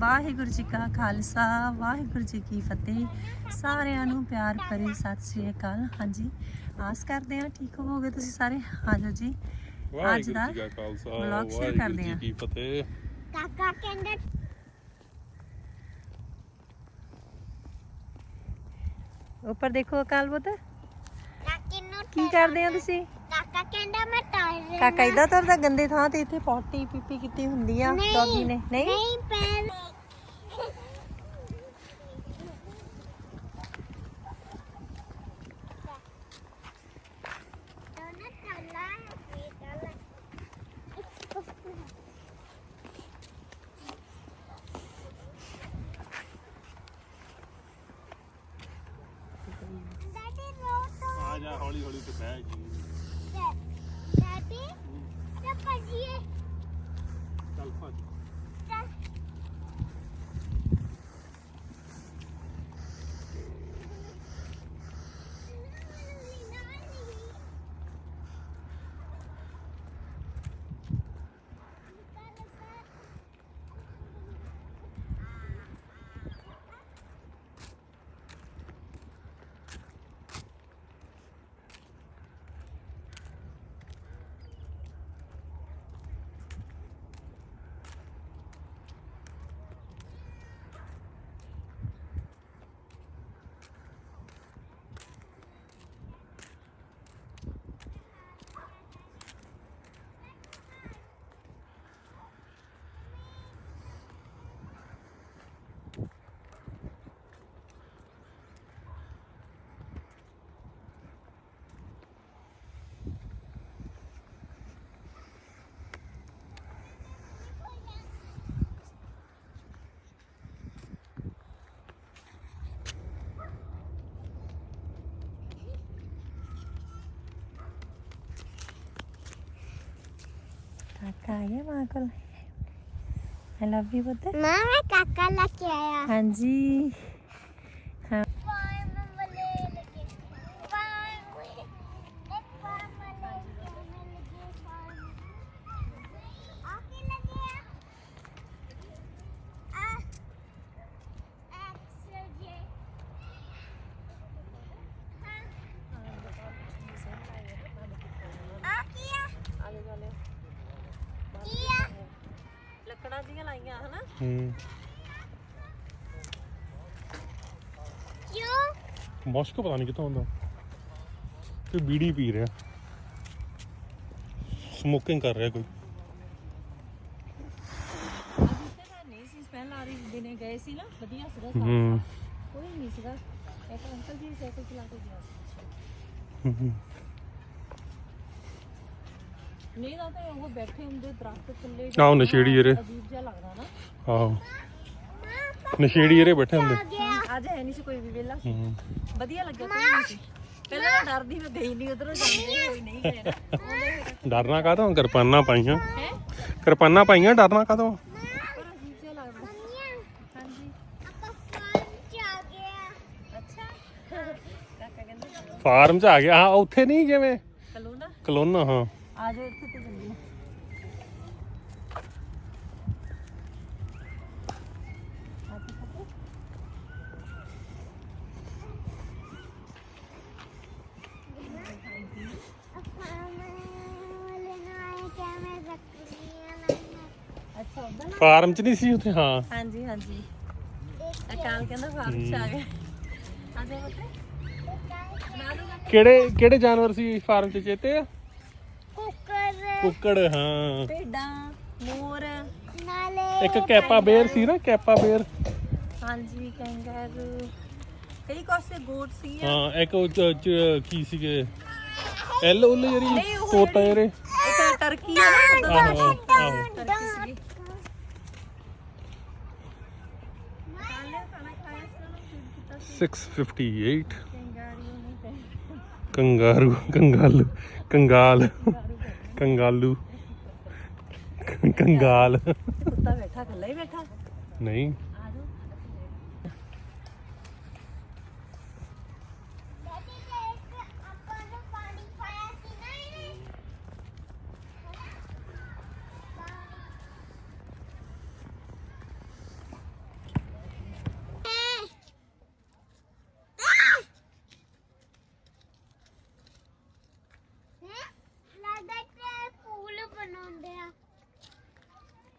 ਵਾਹਿਗੁਰੂ ਜੀ ਕਾ ਖਾਲਸਾ ਵਾਹਿਗੁਰੂ ਜੀ ਕੀ ਫਤਿਹ। ਸਾਰਿਆਂ ਨੂੰ ਪਿਆਰ ਭਰੀ ਸਤਿ ਸ੍ਰੀ ਅਕਾਲ। ਹਾਂਜੀ ਆਸ ਕਰਦੇ ਹਾਂ ਠੀਕ ਹੋਵੋਗੇ ਤੁਸੀਂ ਸਾਰੇ? ਆਜੋ ਜੀ। ਅੱਜ ਦਾ ਵਾਹਿਗੁਰੂ ਜੀ ਕਾ ਖਾਲਸਾ vlog share ਵਾਹਿਗੁਰੂ ਕਰਦੇ ਹਾਂ। ਕੀ ਫਤਿਹ। ਕਾਕਾ ਕਹਿੰਦਾ ਉੱਪਰ ਦੇਖੋ ਅਕਾਲ ਬੁੱਤ ਕੀ ਕਰਦੇ ਹੋ ਤੁਸੀਂ? ਕਾਕਾ ਕਹਿੰਦਾ ਮੈਂ ਟਾਇਰ ਕਾਕਾ ਇਦਾਂ ਤੁਰਦਾ ਗੰਦੇ ਥਾਂ ਤੇ ਇੱਥੇ ਪੋਟੀ ਪੀਪੀ ਕੀਤੀ ਹੁੰਦੀ ਆ ਡੌਗੀ ਨੇ। ਨਹੀਂ? ਨਹੀਂ ਪੈਰ ਹੌਲੀ ਹੌਲੀ ਤੇ ਬਹਿ ਜੀ ਡੈਡੀ ਤੇ ਭਜੀਏ ਚੱਲ ਭੱਜ ਕਾਕਾ ਆ ਗਿਆ ਮਾਂ ਕੋਲ। ਆਈ ਲਵ ਯੂ ਬੁੱਤ ਮਾਂ ਮੈਂ ਕਾਕਾ ਲੈ ਕੇ ਆਇਆ। ਹਾਂਜੀ ਹਾਂ ਫਾਰਮ ਵਾਲੇ ਲੱਗੇ ਫਾਰਮ ਇੱਕ ਫਾਰਮ ਵਾਲੇ ਕਿਵੇਂ ਲੱਗੇ ਫਾਰਮ ਆ ਕੀ ਲੱਗੇ ਆ ਆ ਐਕਸ ਜੇ ਆ ਕੀ ਆ ਆਲੇ ਦੁਆਲੇ ਕੀ ਆ ਲੱਕੜਾਂ ਦੀਆਂ ਲਾਈਆਂ ਹਨਾ ਹੂੰ। ਕਿਉਂ ਮੁਸ਼ਕ ਪਤਾ ਨਹੀਂ ਕਿੱਥੋਂ ਆਉਂਦਾ। ਤੇ ਬੀੜੀ ਪੀ ਰਿਹਾ। ਸਮੋਕਿੰਗ ਕਰ ਰਿਹਾ ਕੋਈ। ਤਾਂ ਨਹੀਂ ਸੀ ਸਮੈਲ ਆ ਰਹੀ ਦਿਨੇ ਗਏ ਸੀ ਨਾ ਵਧੀਆ ਸੀਗਾ ਸਾਫ਼ ਹੂੰ। ਕੋਈ ਨਹੀਂ ਸੀਗਾ ਇੱਕ ਅੰਕਲ ਜੀ ਸਾਈਕਲ ਚਲਾ ਕੇ ਗਿਆ ਸੀ ਹੂੰ, ਹੂੰ। ਨਹੀਂ ਤਾਂ ਤੇ ਉਹ ਬੈਠੇ ਹੁੰਦੇ ਦਰਖਤ ਥੱਲੇ ਆਹੋ, ਨਸ਼ੇੜੀ ਜਿਹੜੇ। ਅਜੀਬ ਜਿਹਾ ਲੱਗਦਾ ਨਾ। ਆਹੋ। ਨਸ਼ੇੜੀ ਜਿਹੜੇ ਬੈਠੇ ਹੁੰਦੇ। ਅੱਜ ਹੈ ਨਹੀਂ ਸੀ ਕੋਈ ਵੀ ਵੇਲਾ ਹੂੰ। ਵਧੀਆ ਲੱਗਿਆ ਕੋਈ ਨਹੀਂ ਸੀ ਪਹਿਲਾਂ ਤਾਂ ਡਰਦੀ ਮੈਂ ਗਈ ਨਹੀਂ ਉਧਰੋਂ ਜਾਂਦੇ ਕੋਈ ਨਹੀਂ ਗਏ ਨਾ ਡਰਨਾ ਕਾਹਤੋਂ? ਕਿਰਪਾਨਾਂ ਪਾਈਆਂ। ਹੈ? ਕਿਰਪਾਨਾਂ ਪਾਈਆਂ ਡਰਨਾ ਕਾਹਤੋਂ? ਪਰ ਅਜੀਬ ਜਿਹਾ ਲੱਗਦਾ। ਮੰਮੀਆਂ ਹਾਂਜੀ। ਆਪਾਂ ਫਾਰਮ ਚ ਆ ਗਏ ਆ। ਅੱਛਾ। ਕਾਕਾ ਕਹਿੰਦਾ ਫਾਰਮ 'ਚ ਆ ਗਿਆ। ਹਾਂ ਉੱਥੇ ਨਹੀਂ ਜਿਵੇਂ। ਚਲੋ ਨਾ ਕਲੋਨਾ ਹਾਂ। ਆ ਜਾਓ ਇੱਥੇ ਤੇ ਜੰਦੀ ਫਾਰਮ ਨਾ। 'ਚ ਨਹੀਂ ਸੀ ਉੱਥੇ? ਹਾਂ। ਹਾਂਜੀ ਹਾਂਜੀ। ਅਕਾਲ ਕਹਿੰਦਾ ਫਾਰਮ ਚ ਆ ਗਏ ਆ ਜਾਓ ਬੱਤੇ ਕਿਹੜੇ ਕਿਹੜੇ ਜਾਨਵਰ ਸੀ ਫਾਰਮ 'ਚ ਚੇਤੇ ਆ? ਕੁੱਕੜ ਹਾਂ। ਭੇਡਾਂ ਮੋਰ। ਨਾਲੇ ਇੱਕ ਕੈਪਾ ਬੇਰ ਸੀ ਨਾ ਕੈਪਾ ਬੇਰ। ਹਾਂਜੀ ਕੰਗਾਰੂ ਕਈ ਕੋਸੇ ਗੋਟ ਸੀ ਹਾਂ ਇੱਕ ਉਹ ਚ- ਚ- ਕੀ ਸੀਗੇ? ਐਲ ਉਲ ਜਿਹੜੀ ਨਹੀਂ, ਉਹ ਤੋਤਾ ਜਿਹੜੇ ਇੱਕ ਟਰਕੀ ਆ ਨਾ ਉਹਦਾ ਆਹੋ ਆਹੋ ਟਰਕੀ ਸੀਗੀ। ਕੱਲ ਖਾਣਾ ਖਾਇਆ ਸੀ ਨਾ ਫੀਡ ਕੀਤਾ ਸੀ। 658 ਕੰਗਾਰੂ ਨਹੀਂ ਤੇ ਕੰਗਾਰੂ ਕੰਗਾਲੂ ਕੰਗਾਲ। ਕੰਗਾਲੂ। ਕੰਗਾਲ। ਕੁੱਤਾ ਬੈਠਾ ਇਕੱਲਾ ਹੀ ਬੈਠਾ। ਨਹੀਂ।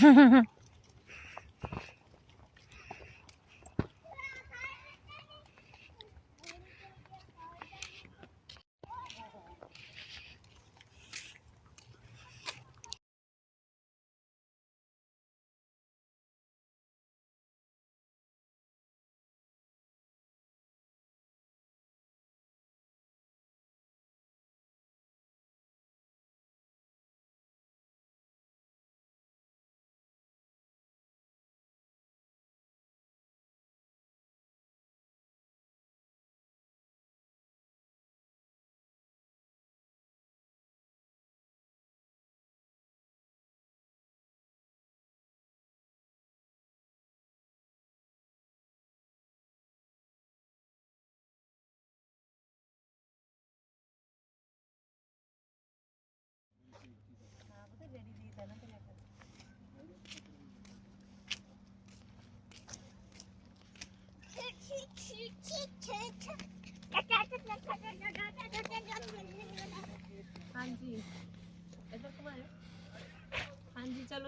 哼哼哼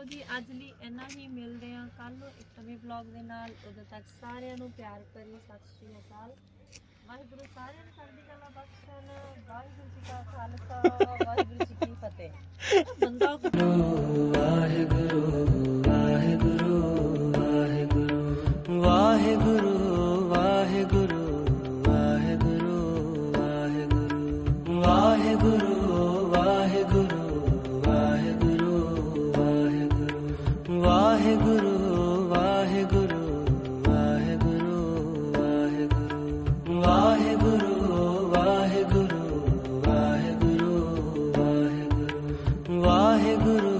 ਚਲੋ ਜੀ, ਅੱਜ ਲਈ ਇੰਨਾ ਹੀ। ਮਿਲਦੇ ਆ ਕੱਲ ਨੂੰ ਇੱਕ ਨਵੇਂ ਵਲੌਗ ਦੇ ਨਾਲ। ਉਦੋਂ ਤੱਕ ਸਾਰਿਆਂ ਨੂੰ ਪਿਆਰ ਭਰੀ ਸਤਿ ਸ਼੍ਰੀ ਅਕਾਲ। ਵਾਹਿਗੁਰੂ ਸਾਰਿਆਂ ਨੂੰ ਚੜ੍ਹਦੀ ਕਲਾ ਬਖਸ਼ਣ। ਵਾਹਿਗੁਰੂ ਜੀ ਕਾ ਖਾਲਸਾ। ਵਾਹਿਗੁਰੂ ਜੀ ਕੀ ਫਤਿਹ। ਬੰਦਾ गुरु